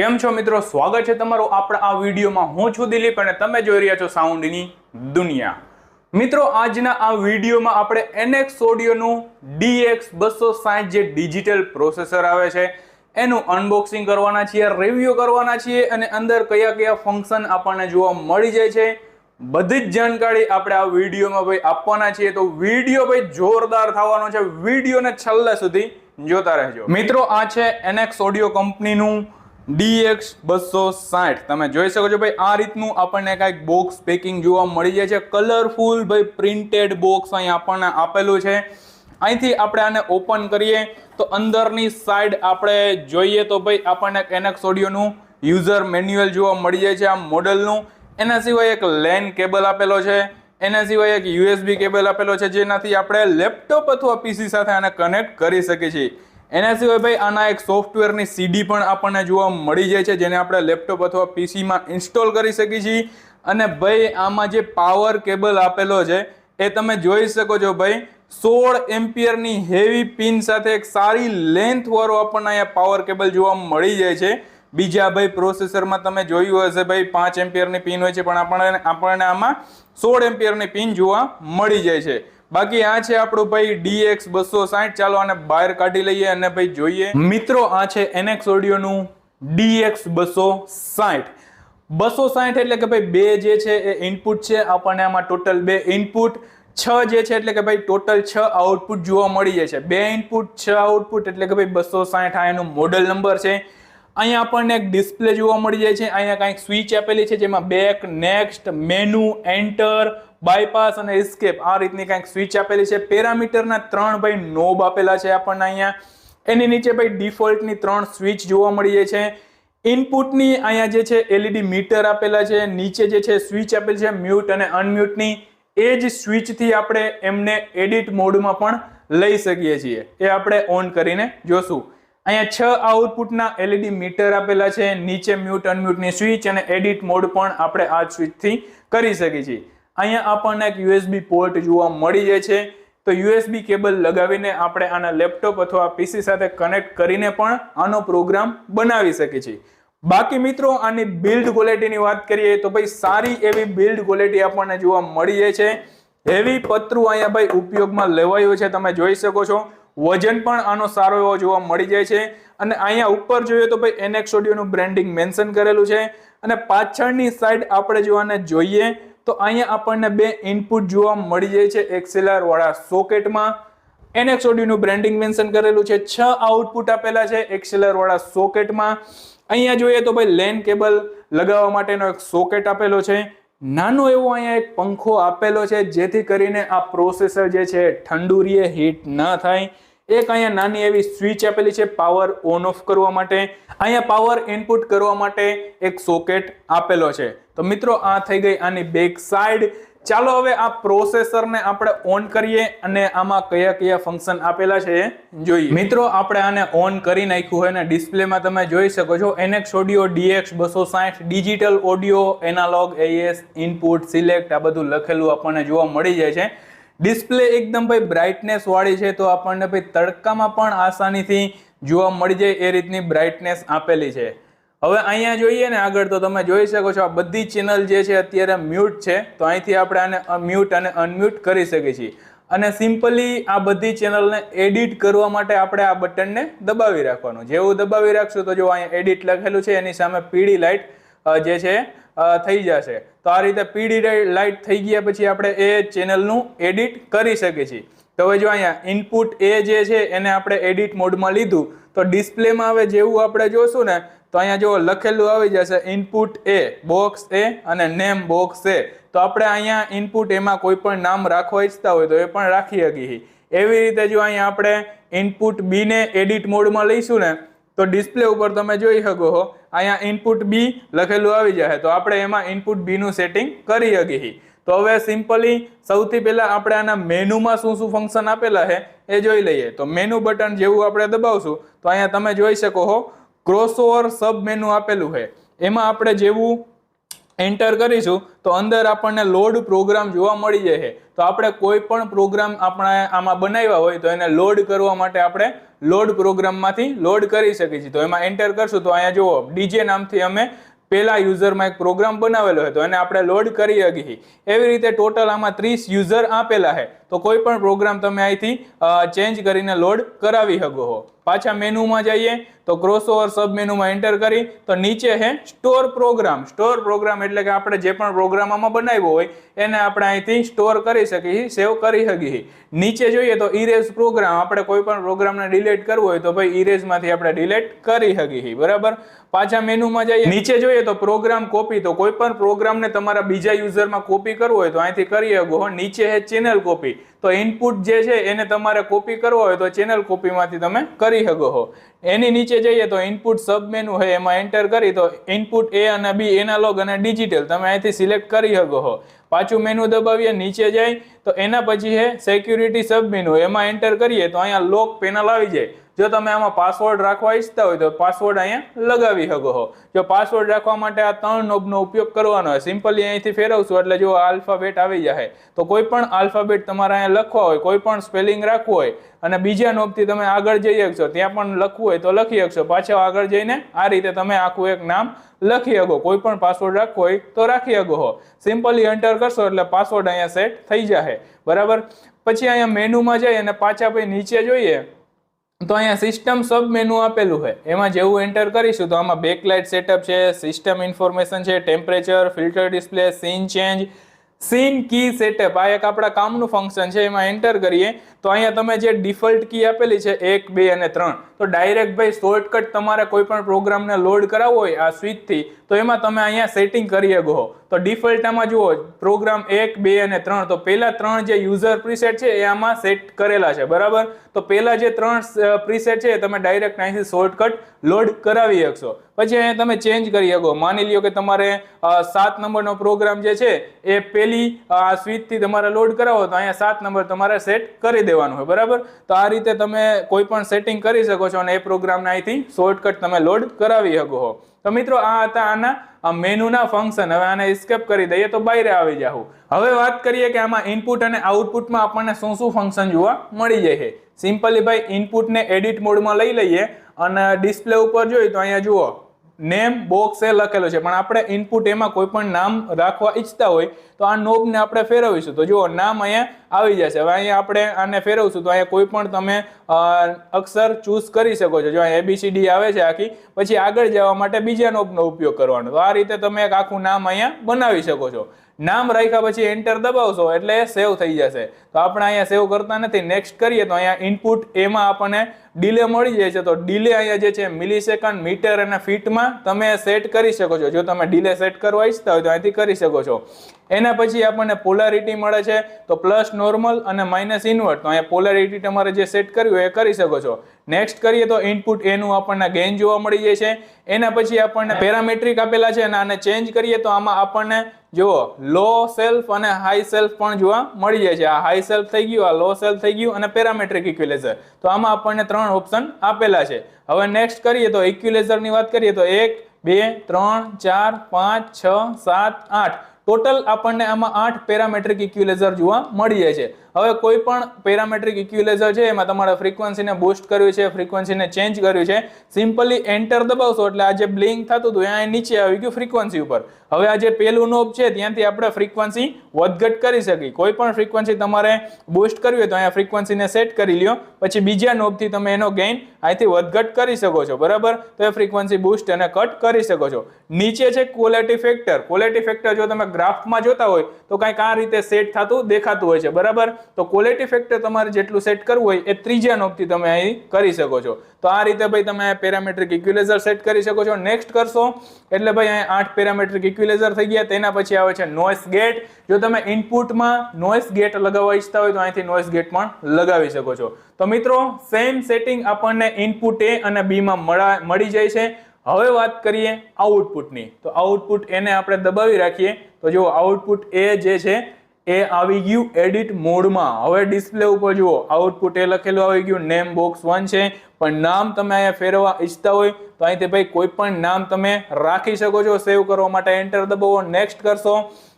કેમ છો મિત્રો? સ્વાગત છે તમારું આપણા આ વિડીયોમાં. હું છું દિલીપ અને તમે જોઈ રહ્યા છો સાઉન્ડની દુનિયા. મિત્રો, આજના આ વિડીયોમાં આપણે એનએક્સ ઓડિયોનું ડીએક્સ બસો સાઠ જે ડિજિટલ પ્રોસેસર આવે છે, એનું અનબોક્સિંગ કરવાના છીએ, રિવ્યૂ કરવાના છીએ અને અંદર કયા કયા ફંક્શન આપણને જોવા મળી જાય છે, બધી જ જાણકારી આપણે આ વિડીયોમાં ભાઈ આપવાના છીએ. તો વીડિયો ભાઈ જોરદાર થવાનો છે. વિડીયોને છેલ્લે સુધી જોતા રહેજો. મિત્રો, આ છે એનએક્સ ઓડિયો કંપનીનું DX બસો સાઠ. તમે જોઈ શકો છો ભાઈ, આ રીતનું આપણને કાંઈક બોક્સ પેકિંગ જોવા મળી જાય છે. કલરફુલ ભાઈ પ્રિન્ટેડ બોક્સ અહીં આપણને આપેલું છે. અહીંથી આપણે આને ઓપન કરીએ, તો અંદરની સાઈડ આપણે જોઈએ તો ભાઈ, આપણને એનએક્સ ઓડિયોનું યુઝર મેન્યુઅલ જોવા મળી જાય છે આ મોડલનું એના સિવાય એક લેન કેબલ આપેલો છે. એના સિવાય એક યુએસબી કેબલ આપેલો છે, જેનાથી આપણે લેપટોપ અથવા પીસી સાથે આને કનેક્ટ કરી શકીએ છીએ. એના સિવાય ભાઈ આના એક સોફ્ટવેરની સીડી પણ આપણને જોવા મળી જાય છે, જેને આપણે લેપટોપ અથવા પીસીમાં ઇન્સ્ટોલ કરી શકીએ છીએ. અને ભાઈ, આમાં જે પાવર કેબલ આપેલો છે, એ તમે જોઈ શકો છો ભાઈ, સોળ એમ્પિયરની હેવી પિન સાથે એક સારી લેન્થવાળો આપણને અહીંયા પાવર કેબલ જોવા મળી જાય છે. બીજા ભાઈ પ્રોસેસરમાં તમે જોયું હશે ભાઈ, પાંચ એમ્પિયરની પિન હોય છે, પણ આપણને આપણને આમાં સોળ એમ્પિયરની પિન જોવા મળી જાય છે. બાકી આ છે આપણું ભાઈ ડીએક્સ બસો સાઠ ચાલો આને બહાર કાઢી લઈએ અને ભાઈ જોઈએ. મિત્રો, આ છે એનએક્સ ઓડિયોનું ડીએક્સ બસો સાઠ બસો સાઠ એટલે કે ભાઈ બે જે છે એ ઇનપુટ છે. આપણને આમાં ટોટલ બે ઇનપુટ છ જે છે એટલે કે ભાઈ ટોટલ છ આઉટપુટ જોવા મળી જાય છે. બે ઇનપુટ છ આઉટપુટ એટલે કે ભાઈ બસો સાઠ આ એનું મોડલ નંબર છે. અહીંયા આપણને એક ડિસ્પ્લે જોવા મળી જાય છે. અહીંયા કાંઈક સ્વિચ આપેલી છે જેમાં back next menu enter bypass અને એસ્કેપ આ રીતની કાંઈક સ્વિચ આપેલી છે. પેરામીટરના ત્રણ ભાઈ નોબ આપેલા છે આપણને અહીંયા. એની નીચે ભાઈ ડિફોલ્ટની ત્રણ સ્વિચ જોવા મળી છે. ઇનપુટની અહીંયા જે છે એલઈડી મીટર આપેલા છે. નીચે જે છે સ્વિચ આપેલી છે મ્યુટ અને અનમ્યુટની એ જ સ્વિચથી આપણે એમને એડિટ મોડમાં પણ લઈ શકીએ છીએ. એ આપણે ઓન કરીને જોશું. અહીંયા છ આઉટપુટના એલઈડી મીટર આપેલા છે. નીચે મ્યુટ અનમ્યુટની સ્વિચ અને એડિટ મોડ પણ આપણે આ સ્વિચથી કરી શકીએ છીએ. અહીંયા આપણને એક યુએસબી પોર્ટ જોવા મળી જાય છે. તો યુએસબી કેબલ લગાવીને આપણે આના લેપટોપ અથવા પીસી સાથે કનેક્ટ કરીને પણ આનો પ્રોગ્રામ બનાવી શકીએ છીએ. બાકી મિત્રો, આની બિલ્ડ ક્વોલિટીની વાત કરીએ તો ભાઈ સારી એવી બિલ્ડ ક્વોલિટી આપણને જોવા મળી જાય છે. હેવી પતરું અહીંયા ભાઈ ઉપયોગમાં લેવાયું છે, તમે જોઈ શકો છો. વજન પણ આનો સારો એવો જોવા મળી જાય છે. અને અહીંયા ઉપર જોઈએ તો ભાઈ એનએક્સ ઓડિયોનું બ્રેન્ડિંગ મેન્શન કરેલું છે. અને પાછળની સાઈડ આપણે જો આને જોઈએ તો અહીંયા આપણને બે ઇનપુટ જોવા મળી જાય છે એક્સેલર વાળા સોકેટમાં એનએક્સ ઓડિયોનું બ્રેન્ડિંગ મેન્શન કરેલું છે. છ આઉટપુટ આપેલા છે એક્સેલર વાળા સોકેટમાં અહીંયા જોઈએ તો ભાઈ લેન કેબલ લગાવવા માટેનો એક સોકેટ આપેલો છે. નાનો એવો અહીંયા એક પંખો આપેલો છે જેથી કરીને આ પ્રોસેસર જે છે ઠંડુ રહે હીટ ન થાય. એક અહીંયા નાની એવી સ્વિચ આપેલી છે પાવર ઓન ઓફ કરવા માટે. અહીંયા પાવર ઇનપુટ કરવા માટે એક સોકેટ આપેલો છે. તો મિત્રો, આ થઈ ગઈ આની બેક સાઈડ ચાલો હવે આ પ્રોસેસરને આપણે ઓન કરીએ અને આમાં કયા કયા ફંક્શન આપેલા છે જોઈએ. મિત્રો, આપણે આને ઓન કરી નાખ્યું હોય ને ડિસ્પ્લેમાં તમે જોઈ શકો છો એનએક્સ ઓડિયો ડીએક્સ બસો સાઠ digital audio analog AS input select આ બધું લખેલું આપણને જોવા મળી જાય છે. ડિસ્પ્લે એકદમ ભાઈ બ્રાઇટનેસ વાળી છે તો આપણને ભાઈ તડકામાં પણ આસાનીથી જોવા મળી જાય એ રીતની બ્રાઇટનેસ આપેલી છે. હવે અહીંયા જોઈએ ને આગળ તો તમે જોઈ શકો છો આ બધી ચેનલ જે છે અત્યારે મ્યુટ છે. તો અહીંથી આપણે આને મ્યુટ અને અનમ્યુટ કરી શકીએ છીએ. અને સિમ્પલી આ બધી ચેનલને એડિટ કરવા માટે આપણે આ બટનને દબાવી રાખવાનું. જેવું દબાવી રાખશું તો જો અહીંયા એડિટ લખેલું છે, એની સામે પીળી લાઇટ જે છે થઈ જશે. તો આ રીતે પીડી લાઇટ થઈ ગયા પછી આપણે એ ચેનલનું એડિટ કરી શકીએ છીએ. તો હવે જો અહીંયા ઇનપુટ એ જે છે એને આપણે એડિટ મોડમાં લીધું, તો ડિસ્પ્લેમાં હવે જેવું આપણે જોશું ને, તો અહીંયા જો લખેલું આવી જશે ઇનપુટ એ બોક્સ એ અને નેમ બોક્સ એ. તો આપણે અહીંયા ઇનપુટ એમાં કોઈ પણ નામ રાખવા ઈચ્છતા હોય તો એ પણ રાખી શકીએ એવી રીતે જો અહીંયા આપણે ઇનપુટ બીને એડિટ મોડમાં લઈશું ને તો ડિસ્પ્લે ઉપર તમે જોઈ શકો છો અહીંયા ઇનપુટ બી લખેલું આવી જાય તો આપણે એમાં ઇનપુટ બી નું સેટિંગ કરી શકીએ. તો હવે સિમ્પલી સૌથી પહેલા આપણે આના મેનુમાં શું શું ફંક્શન આપેલા છે એ જોઈ લઈએ. તો મેનુ બટન જેવું આપણે દબાવશું, તો અહીંયા તમે જોઈ શકો છો ક્રોસઓવર સબ મેનુ આપેલું છે. એમાં આપણે જેવું એન્ટર કરીશું, તો અંદર આપણને લોડ પ્રોગ્રામ જોવા મળી છે. તો આપણે કોઈ પણ પ્રોગ્રામ આપણે આમાં બનાવ્યા હોય, તો એને લોડ કરવા માટે આપણે લોડ પ્રોગ્રામમાંથી લોડ કરી શકીએ છીએ. તો એમાં એન્ટર કરશું, તો અહીંયા જુઓ ડીજે નામથી અમે પેલા યુઝરમાં એક પ્રોગ્રામ બનાવેલો હતો એને આપણે લોડ કરી શકીએ એવી રીતે ટોટલ આમાં ત્રીસ યુઝર આપેલા છે. તો કોઈ પણ પ્રોગ્રામ તમે અહીંથી ચેન્જ કરીને લોડ કરાવી શકો હો. પાછા મેનુમાં જઈએ, તો ક્રોસઓવર સબ મેનુમાં એન્ટર કરી, તો નીચે હે સ્ટોર પ્રોગ્રામ સ્ટોર પ્રોગ્રામ એટલે કે આપણે જે પણ પ્રોગ્રામ આમાં બનાવ્યો હોય, એને આપણે અહીંથી સ્ટોર કરી શકીએ સેવ કરી શકીએ. નીચે જોઈએ તો ઇરેઝ પ્રોગ્રામ આપણે કોઈ પણ પ્રોગ્રામને ડિલીટ કરવું હોય તો ભાઈ ઇરેઝમાંથી આપણે ડિલીટ કરી શકીએ, બરાબર? પાછા મેનુમાં જઈએ. નીચે જોઈએ તો પ્રોગ્રામ કોપી તો કોઈ પણ પ્રોગ્રામને તમારા બીજા યુઝરમાં કોપી કરવો હોય તો અહીંથી કરી શકો નીચે હે ચેનલ કોપી તો ઇનપુટ જે છે એને તમારે કોપી કરવો હોય તો ચેનલ કોપીમાંથી તમે કરી શકો છો. એની નીચે જઈએ તો ઇનપુટ સબ મેનુ હોય એમાં એન્ટર કરી તો ઇનપુટ એ અને બી એનાલોગ અને ડિજિટલ તમે અહીંથી સિલેક્ટ કરી શકો છો. પાછું મેનુ દબાવીએ, નીચે જાય તો એના પછી છે સિક્યુરિટી સબ મેનુ એમાં એન્ટર કરીએ તો અહીંયા લોક પેનલ આવી જાય. જો તમે આમાં પાસવર્ડ રાખવા ઈચ્છતા હોય તો પાસવર્ડ અહીંયા લગાવી શકો છો. જો પાસવર્ડ રાખવા માટે આ ત્રણ નોબનો ઉપયોગ કરવાનો હોય સિમ્પલી અહીંથી ફેરવશું એટલે જો આલ્ફાબેટ આવી જાય, તો કોઈ પણ આલ્ફાબેટ તમારે અહીંયા લખવા હોય, કોઈ પણ સ્પેલિંગ રાખવું હોય અને બીજા નોબથી તમે આગળ જઈ શકશો, ત્યાં પણ લખવું હોય તો લખી શકશો. પાછા આગળ જઈને આ રીતે તમે આખું એક નામ લખી શકો. કોઈ પણ પાસવર્ડ રાખવો હોય તો રાખી શકો હો સિમ્પલી એન્ટર કરશો એટલે પાસવર્ડ અહીંયા સેટ થઈ જશે બરાબર? પછી અહીંયા મેનુમાં જઈ અને પાછા પછી નીચે જોઈએ. તો અહીંયા સિસ્ટમ સબ મેનુ આપેલું છે. એમાં જેવું એન્ટર કરીશું તો આમાં બેકલાઇટ સેટઅપ છે સિસ્ટમ ઇન્ફોર્મેશન છે temperature filter display scene change scene key setup આ એક આપણા કામનું ફંક્શન છે, એમાં એન્ટર કરીએ. તો અહીંયા તમે જે ડિફોલ્ટ કી આપેલી છે, એક, બે અને ત્રણ. તો ડાયરેક્ટ ભાઈ શોર્ટકટ તમારે કોઈ પણ પ્રોગ્રામને લોડ કરાવવો હોય આ સ્વિચથી તો એમાં તમે અહીંયા સેટિંગ કરી શકો. તો ડિફોલ્ટમાં જુઓ પ્રોગ્રામ એક, બે અને ત્રણ. તો પહેલા ત્રણ જે યુઝર પ્રીસેટ છે એ આમાં સેટ કરેલા છે, બરાબર? તો પહેલા જે ત્રણ પ્રીસેટ છે તમે ડાયરેક્ટ અહીંથી શોર્ટકટ લોડ કરાવી શકશો. પછી અહીંયા તમે ચેન્જ કરી શકો. માની લ્યો કે તમારે સાત નંબરનો પ્રોગ્રામ જે છે એ આ સ્વિચથી તમારે લોડ કરાવો તો અહીંયા સાત નંબર તમારે સેટ કરી દેવાનું હોય, બરાબર? તો આ રીતે તમે કોઈ પણ સેટિંગ કરી શકો છો અને એ પ્રોગ્રામને અહીંથી શોર્ટકટ તમે લોડ કરાવી શકો છો તો મિત્રો, આ હતા આના મેનુના ફંક્શન હવે આને સ્કેપ કરી દઈએ તો બહાર આવી જાઉં હવે વાત કરીએ કે આમાં ઇનપુટ અને આઉટપુટમાં આપણને શું શું ફંક્શન જોવા મળી જાય છે. સિમ્પલી ભાઈ ઇનપુટને એડિટ મોડમાં લઈ લઈએ અને ડિસ્પ્લે ઉપર જોઈએ તો અહીંયા જુઓ નેમ બોક્સ એ લખેલો છે. પણ આપણે ઇનપુટ એમાં કોઈ પણ નામ રાખવા ઈચ્છતા હોય તો આ નોબને આપણે ફેરવીશું. તો જુઓ, નામ અહીંયા આવી જશે. હવે અહીંયા આપણે આને ફેરવશું. તો અહીંયા કોઈ પણ તમે અક્ષર ચૂઝ કરી શકો છો. જો અહીંયા એબીસીડી આવે છે આખી, પછી આગળ જવા માટે બીજા નોબનો ઉપયોગ કરવાનો. તો આ રીતે તમે એક આખું નામ અહીંયા બનાવી શકો છો. નામ રાખ્યા પછી એન્ટર દબાવશો એટલે સેવ થઈ જશે. તો આપણે અહીંયા સેવ કરતા નથી. નેક્સ્ટ કરીએ તો અહીંયા ઇનપુટ એમાં આપણને ડિલે મળી જાય છે. તો ડિલે અહીંયા જે છે મિલી સેકન્ડ મીટર અને ફીટમાં તમે સેટ કરી શકો છો. જો તમે ડિલે સેટ કરવા ઈચ્છતા હોય તો અહીંથી કરી શકો છો. એના પછી આપણને પોલારિટી મળે છે, તો પ્લસ નોર્મલ અને માઇનસ ઇન્વર્ટ તો અહીંયા પોલારિટી તમારે જે સેટ કર્યું એ કરી શકો છો. નેક્સ્ટ કરીએ તો ઇનપુટ એનું આપણને ગેઇન જોવા મળી જાય છે. એના પછી આપણને પેરામેટ્રિક આપેલા છે અને આને ચેન્જ કરીએ તો આમાં આપણને જુઓ લો સેલ્ફ અને હાઈ સેલ્ફ પણ જોવા મળી જાય છે. આ હાઈ સેલ્ફ થઈ ગયું, આ લો સેલ્ફ થઈ ગયું અને પેરામેટ્રિક ઇક્વિલાઇઝર તો આમાં આપણને ત્રણ ઓપ્શન આપેલા છે. હવે નેક્સ્ટ કરીએ તો ઇક્વિલાઇઝરની વાત કરીએ તો એક, બે, ત્રણ, ચાર, પાંચ, છ, સાત, આઠ. ટોટલ આપણને આમાં આઠ પેરામેટ્રિક ઇક્યુલેઝર જોવા મળી જાય છે. હવે કોઈ પણ પેરામેટ્રિક ઇક્યુલેઝર છે, એમાં તમારે ફ્રીક્વન્સીને બુસ્ટ કર્યું છે ફ્રીક્વન્સીને ચેન્જ કર્યું છે. સિમ્પલી એન્ટર દબાવશો એટલે આ જે બ્લિંક થતું હતું અહીંયા નીચે આવી ગયું ફ્રીક્વન્સી ઉપર. હવે આ જે પેલું નોબ છે, ત્યાંથી આપણે ફ્રીક્વન્સી વધઘટ કરી શકીએ. કોઈ પણ ફ્રીક્વન્સી તમારે બૂસ્ટ કરવી હોય તો અહીંયા ફ્રીક્વન્સીને સેટ કરી લ્યો. પછી બીજા નોબથી તમે એનો ગેઇન અહીંથી વધઘટ કરી શકો છો. બરાબર? તો એ ફ્રીક્વન્સી બૂસ્ટ અને કટ કરી શકો છો. નીચે છે ક્વોલિટી ફેક્ટર ક્વોલિટી ફેક્ટર જો તમે ગ્રાફમાં જોતા હોય, તો કંઈક આ રીતે સેટ થતું દેખાતું હોય છે. બરાબર? તો ક્વોલિટી ફેક્ટર તમારે જેટલું સેટ કરવું હોય એ ત્રીજા નોબથી તમે અહીં કરી શકો છો. તો આ રીતે ભાઈ તમે પેરામેટ્રિક ઇક્વિલાઇઝર સેટ કરી શકો છો. નેક્સ્ટ કરશો, એટલે ભાઈ અહીં આઠ પેરામેટ્રિક ઇક્યુલેઝર થઈ ગયા. તેના પછી આવે છે નોઇસ ગેટ જો તમે ઇનપુટમાં નોઇસ ગેટ લગાવવા ઈચ્છતા હોય તો અહીંથી નોઇસ ગેટ પણ લગાવી શકો છો. તો મિત્રો સેમ સેટિંગ આપણને ઇનપુટ એ અને બીમાં મળી જાય છે. હવે વાત કરીએ આઉટપુટની તો આઉટપુટ એને આપણે દબાવી રાખીએ. તો જો આઉટપુટ એ જે છે એ આવી ગયું એડિટ મોડમાં હવે ડિસ્પ્લે ઉપર જુઓ આઉટપુટ એ લખેલું આવી ગયું નેમ બોક્સ વન છે. પણ નામ તમે અહીંયા ફેરવવા ઈચ્છતા હોય, તો અહીંથી ભાઈ કોઈ પણ નામ તમે રાખી શકો છો. સેવ કરવા માટે એન્ટર દબાવો નેક્સ્ટ કરશો.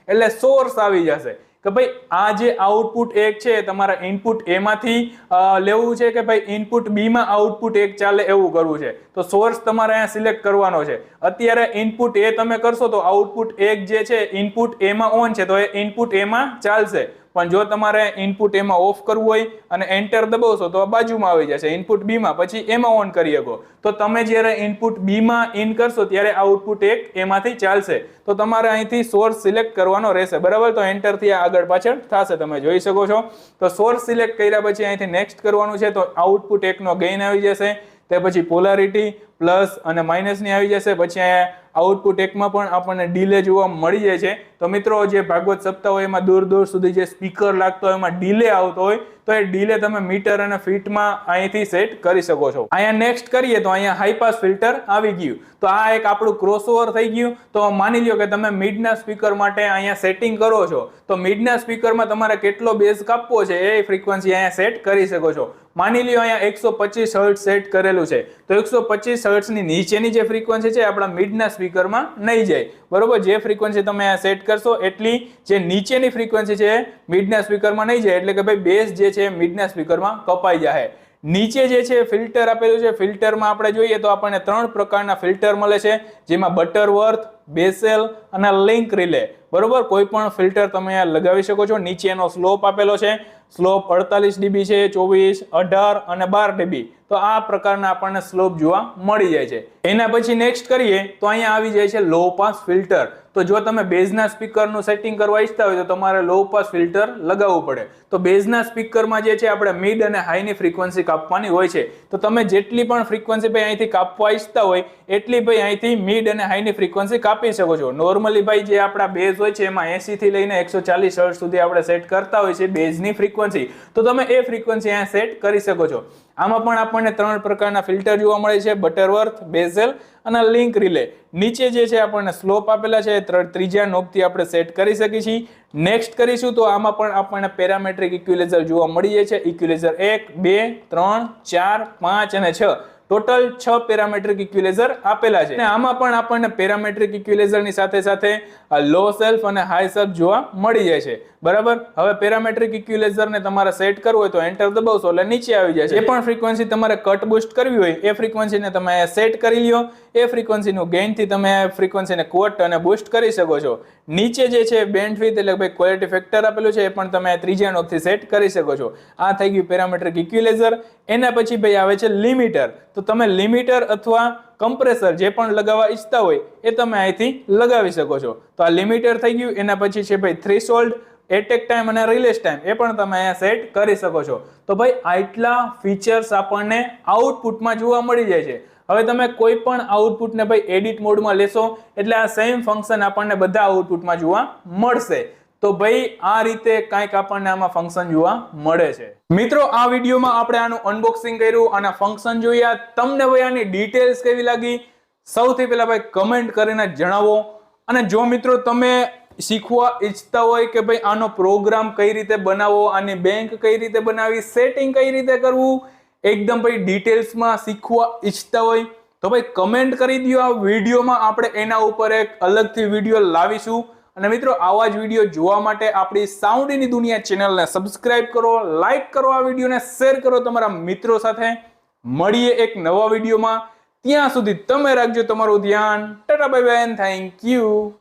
એટલે સોર્સ આવી જશે. કે ભાઈ, આ જે આઉટપુટ એક છે તમારા ઇનપુટ એમાંથી લેવું છે કે ભાઈ ઇનપુટ બીમાં આઉટપુટ એક ચાલે એવું કરવું છે? તો સોર્સ તમારે અહીંયા સિલેક્ટ કરવાનો છે. અત્યારે ઇનપુટ એ તમે કરશો તો આઉટપુટ એક જે છે ઇનપુટ એમાં ઓન છે, તો એ ઇનપુટ એમાં ચાલશે. પણ જો તમારે ઇનપુટ એમાં ઓફ કરવું હોય અને એન્ટર દબાવશો તો બાજુમાં આવી જશે ઇનપુટ બીમાં પછી એમાં ઓન કરી શકો. તો તમે જ્યારે ઇનપુટ બીમાં ઇન કરશો ત્યારે આઉટપુટ એક એમાંથી ચાલશે. તો તમારે અહીંથી સોર્સ સિલેક્ટ કરવાનો રહેશે. બરાબર? તો એન્ટરથી આગળ પાછળ થશે. તમે જોઈ શકો છો. તો સોર્સ સિલેક્ટ કર્યા પછી અહીંથી નેક્સ્ટ કરવાનું છે. તો આઉટપુટ એકનો ગેઇન આવી જશે. તે પછી પોલારિટી પ્લસ અને માઇનસની આવી જશે. પછી અહીંયા આઉટપુટ એકમાં પણ આપણને ડીલે જોવા મળી જાય છે. તો મિત્રો, જે ભાગવત સપ્તાહ હોય એમાં દૂર દૂર સુધી જે સ્પીકર લાગતો હોય એમાં ડીલે આવતો હોય, તો એ ડીલે તમે મીટર અને ફીટમાં અહીંથી સેટ કરી શકો છો. અહીંયા નેક્સ્ટ કરીએ તો અહીંયા હાઈપાસ ફિલ્ટર આવી ગયું. તો આ એક આપણું ક્રોસઓવર થઈ ગયું. તો માની લો કે તમે મિડના સ્પીકર માટે અહીંયા સેટિંગ કરો છો. તો મિડના સ્પીકરમાં તમારે કેટલો બેઝ કાપવો છે એ ફ્રીક્વન્સી અહીંયા સેટ કરી શકો છો. માની લ્યો અહીંયા એકસો પચીસ હર્ટ સેટ કરેલું છે. તો એકસો પચીસ હર્ટ્સની નીચેની જે ફ્રીક્વન્સી છે આપણા મિડના સ્પીકરમાં નહીં જાય. બરોબર? જે ફ્રીક્વન્સી તમે અહીંયા સેટ કરશો, એટલી જે નીચેની ફ્રીક્વન્સી છે મિડના સ્પીકરમાં નહીં જાય. એટલે કે ભાઈ બેઝ જે છે મિડના સ્પીકરમાં કપાઈ જાય નીચે જે છે ફિલ્ટર આપેલું છે ફિલ્ટરમાં આપણે જોઈએ તો આપણને ત્રણ પ્રકારના ફિલ્ટર મળે છે. જેમાં બટરવર્થ બેસેલ અને લિંક રિલે બરોબર? કોઈ પણ ફિલ્ટર તમે લગાવી શકો છો. નીચેનો સ્લોપ આપેલો છે. સ્લોપ અડતાલીસ ડીબી છે, ચોવીસ, અઢાર અને બાર ડીબી. તો આ પ્રકારના આપણને સ્લોપ જોવા મળી જાય છે. એના પછી નેક્સ્ટ કરીએ, તો અહીંયા આવી જાય છે લો પાસ ફિલ્ટર તો જો તમે બેઝના સ્પીકરનું સેટિંગ કરવા ઈચ્છતા હોય તો તમારે લો પાસ ફિલ્ટર લગાવવું પડે. તો બેઝના સ્પીકરમાં જે છે આપણે મિડ અને હાઈની ફ્રીક્વન્સી કાપવાની હોય છે. તો તમે જેટલી પણ ફ્રીક્વન્સી ભાઈ અહીંથી કાપવા ઈચ્છતા હોય, એટલી ભાઈ અહીંથી મિડ અને હાઈની ફ્રીક્વન્સી કાપી શકો છો. નોર્મલી ભાઈ જે આપણા બેઝ હોય છે, એમાં એંસીથી લઈને એકસો ચાલીસ સુધી આપણે સેટ કરતા હોય છે બેઝની ફ્રીક્વન્સી તો તમે એ ફ્રીક્વન્સી અહીંયા સેટ કરી શકો છો. આમાં પણ આપણને ત્રણ પ્રકારના ફિલ્ટર જોવા મળે છે બટરવર્થ બેઝેલ અને લિંક રિલે નીચે જે છે આપણને સ્લોપ આપેલા છે ત્રીજા નોબથી આપણે સેટ કરી શકીએ છીએ. નેક્સ્ટ કરીશું તો આમાં પણ આપણને પેરામેટ્રિક ઇક્યુલેઝર જોવા મળી જાય છે. ઇક્યુલેઝર એક, બે, ત્રણ, ચાર, પાંચ અને છ. ટોટલ છ પેરામેટ્રિક ઇક્યુલેઝર આપેલા છે. અને આમાં પણ આપણને પેરામેટ્રિક ઇક્યુલેઝરની સાથે સાથે લો સેલ્ફ અને હાઈ સેલ્ફ જોવા મળી જાય છે. બરાબર? હવે પેરામેટ્રિક ઇક્યુલેઝરને તમારે સેટ કરવું હોય તો એન્ટર દબાવશો એટલે નીચે આવી જાય છે. એ પણ ફ્રીક્વન્સી તમારે કટ બુસ્ટ કરવી હોય, એ ફ્રીક્વન્સીને તમે સેટ કરી લ્યો. એ ફ્રીક્વન્સીનું ગેઇનથી તમે ફ્રીક્વન્સીને કોટ અને બુસ્ટ કરી શકો છો. નીચે જે છે બેન્ડ વિથ એટલે ભાઈ ક્વોલિટી ફેક્ટર આપેલું છે, એ પણ તમે ત્રીજા નોબથી સેટ કરી શકો છો. આ થઈ ગયું પેરામેટ્રિક ઇક્યુલેઝર. એના પછી ભાઈ આવે છે લિમિટર તો તમે લિમિટર અથવા કમ્પ્રેસર જે પણ લગાવવા ઈચ્છતા હોય, એ તમે અહીંથી લગાવી શકો છો. તો આ લિમિટર થઈ ગયું. એના પછી છે ભાઈ થ્રીસોલ્ડ એટેક ટાઈમ અને રિલીઝ ટાઈમ એ પણ તમે અહીંયા સેટ કરી શકો છો. તો ભાઈ, આટલા ફીચર્સ આપણને આઉટપુટમાં જોવા મળી જાય છે. હવે તમે કોઈ પણ આઉટપુટને ભાઈ એડિટ મોડમાં લેશો, એટલે આ સેમ ફંક્શન આપણને બધા આઉટપુટમાં જોવા મળશે. તો ભાઈ, આ રીતે કાંઈક આપણને આમાં ફંક્શન જોવા મળે છે. મિત્રો, આ વિડીયોમાં આપણે આનું અનબોક્સિંગ કર્યું અને ફંક્શન જોયા તમને ભાઈ આની ડિટેલ્સ કેવી લાગી? સૌથી પહેલા ભાઈ કમેન્ટ કરીને જણાવો. અને જો મિત્રો તમે શીખવા ઈચ્છતા હોય કે ભાઈ આનો પ્રોગ્રામ કઈ રીતે બનાવવો આની બેંક કઈ રીતે બનાવી સેટિંગ કઈ રીતે કરવું, એકદમ ભાઈ ડિટેલ્સમાં શીખવા ઈચ્છતા હોય, તો ભાઈ કમેન્ટ કરી દો આ વિડીયોમાં આપણે એના ઉપર એક અલગથી વીડિયો લાવીશું. અને મિત્રો, આવા જ વીડિયો જોવા માટે આપણી સાઉન્ડની દુનિયા ચેનલને સબસ્ક્રાઇબ કરો લાઈક કરો આ વિડીયોને શેર કરો તમારા મિત્રો સાથે. મળીએ એક નવા વિડીયોમાં. ત્યાં સુધી તમે રાખજો તમારું ધ્યાન. ટાટા બાય બેન થેન્ક યુ